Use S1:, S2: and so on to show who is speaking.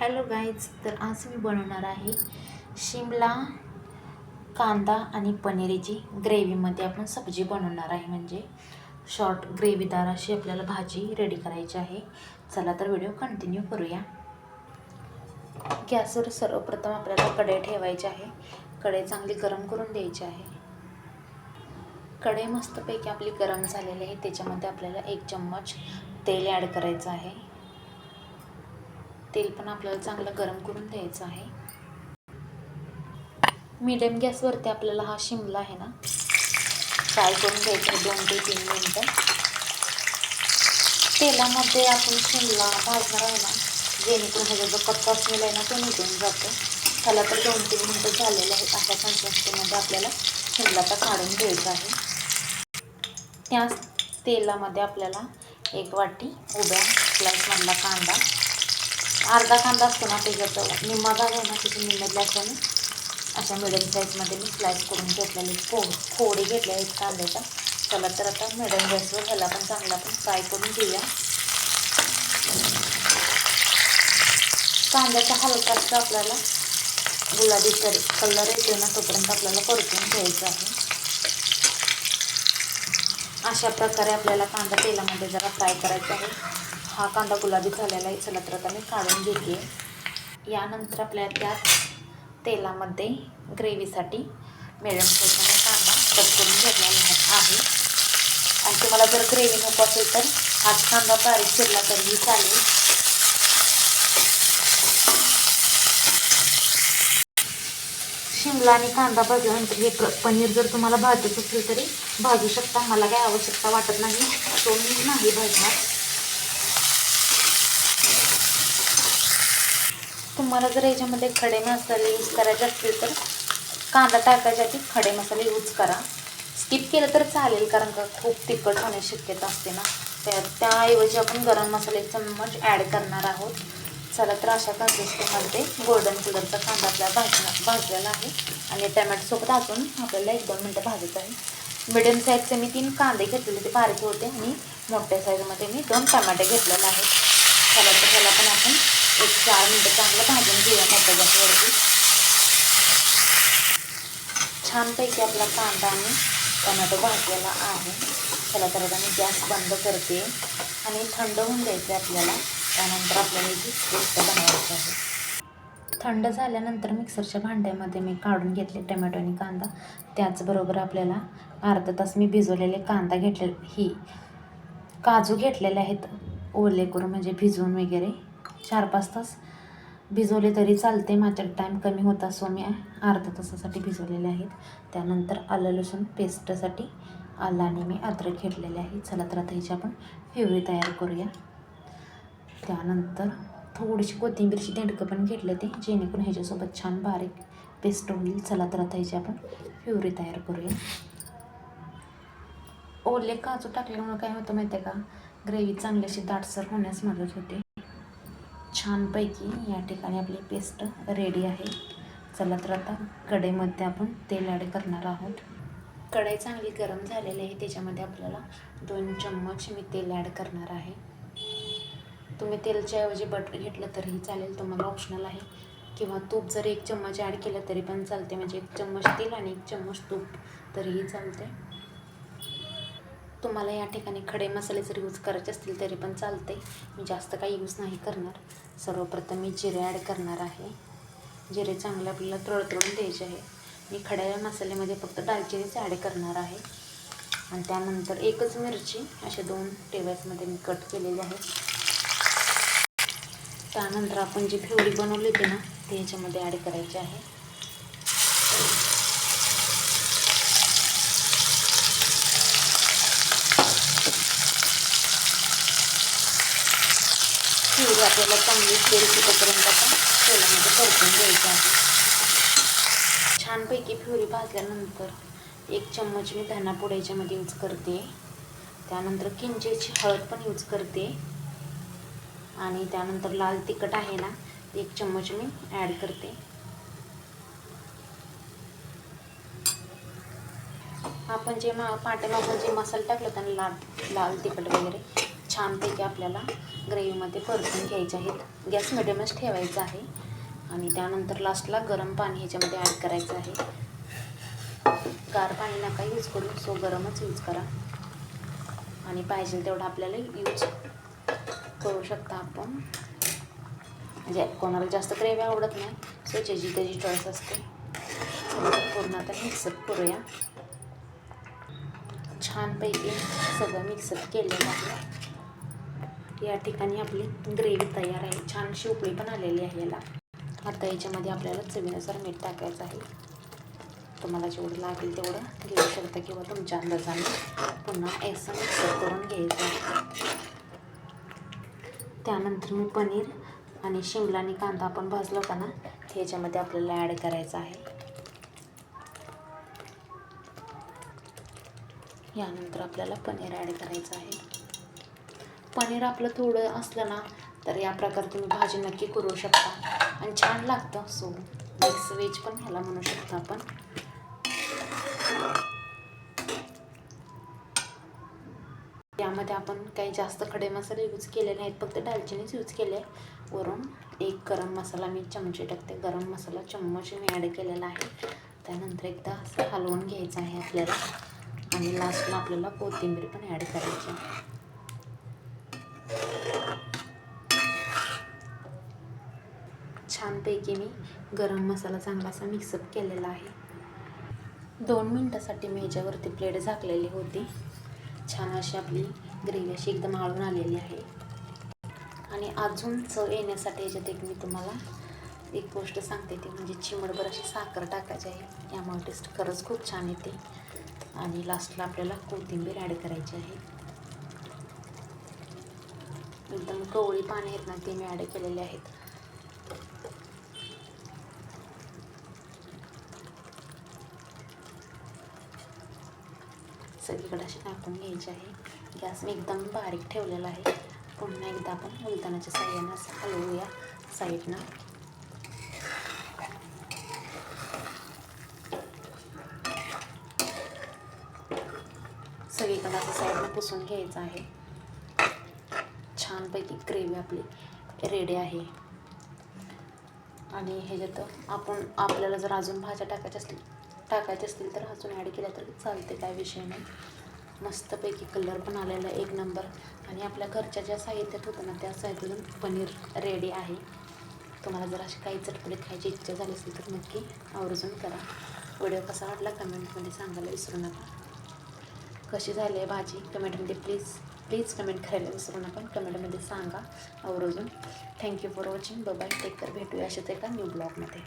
S1: Hello guys तर आज मी बनवणार आहे शिमला कांदा आणि पनीरची ग्रेव्हीमध्ये आपण सब्जी बनवणार आहे. म्हणजे शॉर्ट ग्रेव्हीदार अशी आपल्याला भाजी रेडी करायची आहे. चला तर व्हिडिओ कंटिन्यू करूया. गॅसवर सर्वप्रथम आपल्याला कढई ठेवायची आहे. कढई चांगली गरम करून द्यायची आहे. कढई मस्तपैकी आपली गरम झालेली आहे. त्याच्यामध्ये आपल्याला एक चम्मच तेल ॲड करायचं आहे. तेल पण आपल्याला चांगलं गरम करून द्यायचं आहे. मीडियम गॅसवरती आपल्याला हा शिमला आहे ना. फ्राय करून घ्यायचा आहे दोन ते तीन मिनटं. तेलामध्ये आपण शिमला भाजणार आहे ना. जेणेकरून ह्याचा जो कच्चा स्मेल आहे ना तो निघून जातो. त्याला तर दोन तीन मिनटं झालेले आहेत अशा कन्सिस्टन्सीमध्ये आपल्याला शिमला तर काढून घ्यायचा आहे. त्याच तेलामध्ये आपल्याला एक वाटी उभ्या स्लाईसमधला कांदा अर्धा कांदा असतो ना त्याच्यात निम्मा भाग आहे ना त्याची निम्म्यातल्या असल्याने अशा मिडियम साईजमध्ये मी स्लाईस करून घेतलेली को खोडी घेतल्या आहेत कांद्याच्या. चला तर आता मिडियम गॅसवर ह्याला पण चांगला आपण फ्राय करून घेऊया. कांद्याचा हलकासा आपल्याला गुलाबी कर कलर येतो ना तोपर्यंत आपल्याला परतून घ्यायचं आहे. अशा प्रकारे आपल्याला कांदा तेलामध्ये जरा फ्राय करायचा आहे. हा कांदा गुलाबी झालेला आहे. चला तर आता मी काढून घेते. यानंतर आपल्या त्यात तेलामध्ये ग्रेव्हीसाठी मिडियम साईजचा कांदा कट करून घेतलेला आहे. आणि तुम्हाला जर ग्रेव्ही नको असेल तर हाच कांदा बारीक चिरला तरीही चालेल. शिमला आणि कांदा भाजल्यानंतर हे पनीर जर तुम्हाला भाजत असेल तरी भाजू शकता. मला काही आवश्यकता वाटत नाही. तो मी नाही भाजणार. तुम्हाला जर याच्यामध्ये खडे मसाले यूज करायचे असतील तर कांदा टाकायच्या आधी खडे मसाले यूज करा. स्किप केलं तर चालेल कारण का खूप तिखट होण्याची शक्यता असते ना. त्या त्याऐवजी आपण गरम मसाले चम्मच ॲड करणार आहोत. चला तर अशा कन्सिस्टन्सीमध्ये गोल्डन कलरचा कांदा आपल्याला भाजला भाजलेला आहे. आणि टॅमॅटोसोबत अजून आपल्याला एक दोन मिनटं भाजत आहे. मिडियम साईजचे मी तीन कांदे घेतलेले ते बारीक होते. आणि मोठ्या साईजमध्ये मी दोन टमाटे घेतलेले आहेत. चला तर त्याला पण आपण एक चार मिनटं चांगलं भाजून घेऊया मोठ्या गॅसवरती छानपैकी आपला कांदा आणि टोमॅटो भाजलेला आहे. चला तर आता मी गॅस बंद करते आणि थंड होऊन द्यायचे आहे आपल्याला. त्यानंतर आपल्याला याची पेस्ट बनवायची आहे. थंड झाल्यानंतर मिक्सरच्या भांड्यामध्ये मी काढून घेतले टमॅटो आणि कांदा. त्याचबरोबर आपल्याला अर्धा तास मी भिजवलेले कांदा घेतले ही काजू घेतलेले आहेत. ओले करून म्हणजे भिजवून वगैरे. चार पाच तास भिजवले तरी चालते. माझ्या टाईम कमी होता. सो मी अर्धा तासासाठी भिजवलेले आहेत. त्यानंतर आलं लसूण पेस्टसाठी आलं आणि मी अद्रक घेतलेले आहे. चला तर आता ह्याची आपण प्युरी तयार करूया. त्यानंतर थोडीशी कोथिंबीरची देणकं पण घेतले ते जेणेकरून ह्याच्यासोबत छान बारीक पेस्ट होईल. चला तर आता ह्याची आपण प्युरी तयार करूया. ओले काजू टाकल्यामुळं काय होतं माहिती आहे का? ग्रेव्ही चांगल्याशी दाटसर होण्यास मदत होते. छानपैकी या ठिकाणी आपली पेस्ट रेडी आहे. चला तर आता कढईमध्ये आपण तेल ॲड करणार आहोत. कढई चांगली गरम झालेली आहे त्याच्यामध्ये आपल्याला दोन चम्मच मी तेल ॲड करणार आहे. तुम्ही तेलच्या ऐवजी बटर घेतलं तरीही चालेल तुम्हाला ऑप्शनल आहे. किंवा तूप जर एक चम्मच ॲड केलं तरी पण चालते म्हणजे एक चम्मच तेल आणि एक चम्मच तूप तरीही चालते. तुम्हाला या ठिकाणी खडे मसाले जर यूज करायचे असतील तरी पण चालते मी जास्त काही यूज नाही करणार. सर्वप्रथम मी जिरे ॲड करणार आहे. जिरे चांगले आपल्याला तळतळून द्यायचे आहे. मी खड्या मसाल्यामध्ये फक्त दालचिनीच ॲड करणार आहे. आणि त्यानंतर एकच मिरची अशा दोन टेबल्समध्ये मी कट केलेली आहे. त्यानंतर आपण जी फेवडी बनवली होती ना ती ह्याच्यामध्ये ॲड करायची आहे. फ्युरी आपल्याला चांगली तेल सुटेपर्यंत आपण तेलामध्ये परतून द्यायचं आहे. छानपैकी फ्युरी भाजल्यानंतर एक चम्मच मी धना याच्यामध्ये यूज करते. त्यानंतर किंजेची हळद पण यूज करते. आणि त्यानंतर लाल तिखट आहे ना एक चम्मच मी ॲड करते. आपण जे मा पाट्यामागून जे मसाला टाकलं त्यांना लाल लाल तिखट वगैरे छानपैकी आपल्याला ग्रेव्हीमध्ये परतून घ्यायचे आहेत. गॅस मिडियमच ठेवायचा आहे. आणि त्यानंतर लास्टला गरम पाणी ह्याच्यामध्ये ॲड करायचं आहे. गार पाणी नका यूज करू सो गरमच यूज करा. आणि पाहिजे तेवढं आपल्याला यूज करू शकता आपण. म्हणजे कोणाला जास्त ग्रेव्ही आवडत नाही सो ज्याची त्याची चॉईस असते पूर्ण आता मिक्सअप करूया. छानपैकी सगळं मिक्सअप केलेलं आहे. या ठिकाणी आपली ग्रेव्ही तयार आहे. छान शिवपळी पण आलेली आहे याला. आता याच्यामध्ये आपल्याला चवीनुसार मीठ टाकायचं आहे. तुम्हाला जेवढं लागेल तेवढं घेऊ शकता किंवा तुमच्या अंदाजाने पुन्हा असं करून घ्यायचं आहे. त्यानंतर मी पनीर आणि शिमला आणि कांदा आपण भाजला होता ना ह्याच्यामध्ये याच्यामध्ये आपल्याला ॲड करायचं आहे. यानंतर आपल्याला पनीर ॲड करायचं आहे. पनीर आपलं थोडं असलं ना तर या प्रकारे तुम्ही भाजी नक्की करू शकता. आणि छान लागतं. सो मिक्स वेज पण ह्याला म्हणू शकतो आपण. यामध्ये आपण काही जास्त खडे मसाले यूज केले नाहीत. फक्त दालचिनीच यूज केले. आहे वरून एक गरम मसाला मी चमचे टाकते. गरम मसाला चम्मच मी ॲड केलेला आहे. त्यानंतर एकदा असं हलवून घ्यायचं आहे आपल्याला. आणि लास्टला आपल्याला कोथिंबीर पण ॲड करायची छानपैकी मी गरम मसाला चांगला असा मिक्सअप केलेला आहे. दोन मिनटासाठी मी प्लेट झाकलेली होती. छान अशी आपली ग्रेव्ही अशी एकदम आळून आलेली आहे. आणि अजून चव येण्यासाठी याच्यात एक मी तुम्हाला एक गोष्ट सांगते ती म्हणजे चिमडभर अशी साखर टाकायची आहे. यामुळे टेस्ट खरंच खूप छान येते. आणि लास्टला आपल्याला कोथिंबीर ॲड करायची आहे. एकदम कवळी पाणी आहेत ना ते मी ॲड केलेले आहेत. सगळीकडे असे टाकून घ्यायचे आहे. गॅस मी एकदम बारीक ठेवलेला आहे. पुन्हा एकदा आपण मुलतानाच्या साह्यानं असं हलवूया साईडनं. सगळीकडे असं साईडनं पुसून घ्यायचं आहे. छानपैकी ग्रेव्ही आपली रेडी आहे. आणि ह्याच्यात आपण आपल्याला जर अजून भाज्या टाकायच्या असतील टाकायचे असतील तर अजून ॲड केल्या तर चालते काय विषय नाही. मस्तपैकी कलर पण आलेला एक नंबर आणि आपल्या घरच्या ज्या साहित्यात होतं ना त्या साहित्यातून पनीर रेडी आहे. तुम्हाला जर अशी काही चटपटीत खायची इच्छा झाली असेल तर नक्की आवर्जून करा. व्हिडिओ कसा वाटला कमेंटमध्ये सांगायला विसरू नका. कशी झाली आहे भाजी? कमेंटमध्ये प्लीज प्लीज कमेंट करायला विसरू नका. कमेंटमध्ये सांगा आवर्जून. Thank you for watching bye take care भेटूया अशाच एका न्यू ब्लॉगमध्ये